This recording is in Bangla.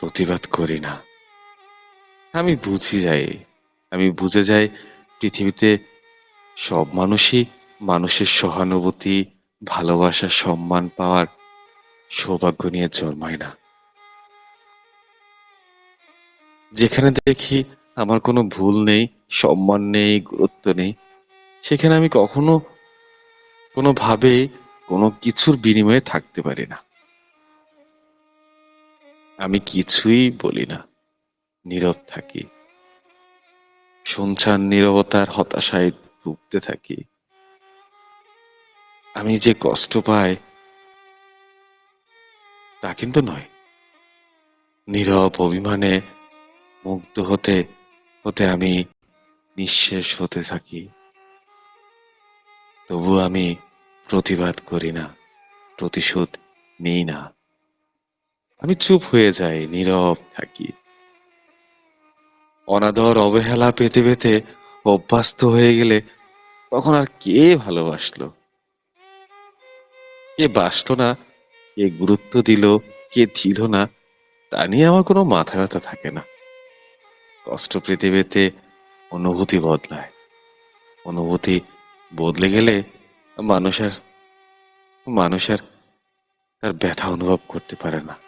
প্রতিবাদ করি না। আমি বুঝে যাই, আমি বুঝে যাই পৃথিবীতে সব মানুষই মানুষের সহানুভূতি, ভালোবাসা, সম্মান পাওয়ার সৌভাগ্য নিয়ে জন্মায় না। যেখানে দেখি আমার কোনো ভুল নেই, সম্মান নেই, গুরুত্ব নেই, সেখানে আমি কখনো কোনোভাবে কোনো কিছুর বিনিময়ে থাকতে পারি না। আমি কিছুই বলি না। নীরব থাকি। শুনছান নীরবতার হতাশায় ভুগতে থাকি। আমি যে কষ্ট পাই, তা কিন্তু নয়। নীরব অভিমানে মুগ্ধ হতে হতে আমি নিঃশেষ হতে থাকি। তবু আমি প্রতিবাদ করি না, প্রতিশোধ নেই না। আমি চুপ হয়ে যাই, নীরব থাকি। অনাদর অবহেলা পেতে পেতে অভ্যস্ত হয়ে গেলে তখন আর কে ভালোবাসলো? কে বাসলো না? কে গুরুত্ব দিল? কে দিল না? তা নিয়ে আমার কোনো মাথা ব্যথা থাকে না। কষ্ট পেতে পেতে অনুভূতি বদলায়। অনুভূতি বদলে গেলে মানুষের মানুষের তার ব্যথা অনুভব করতে পারে না।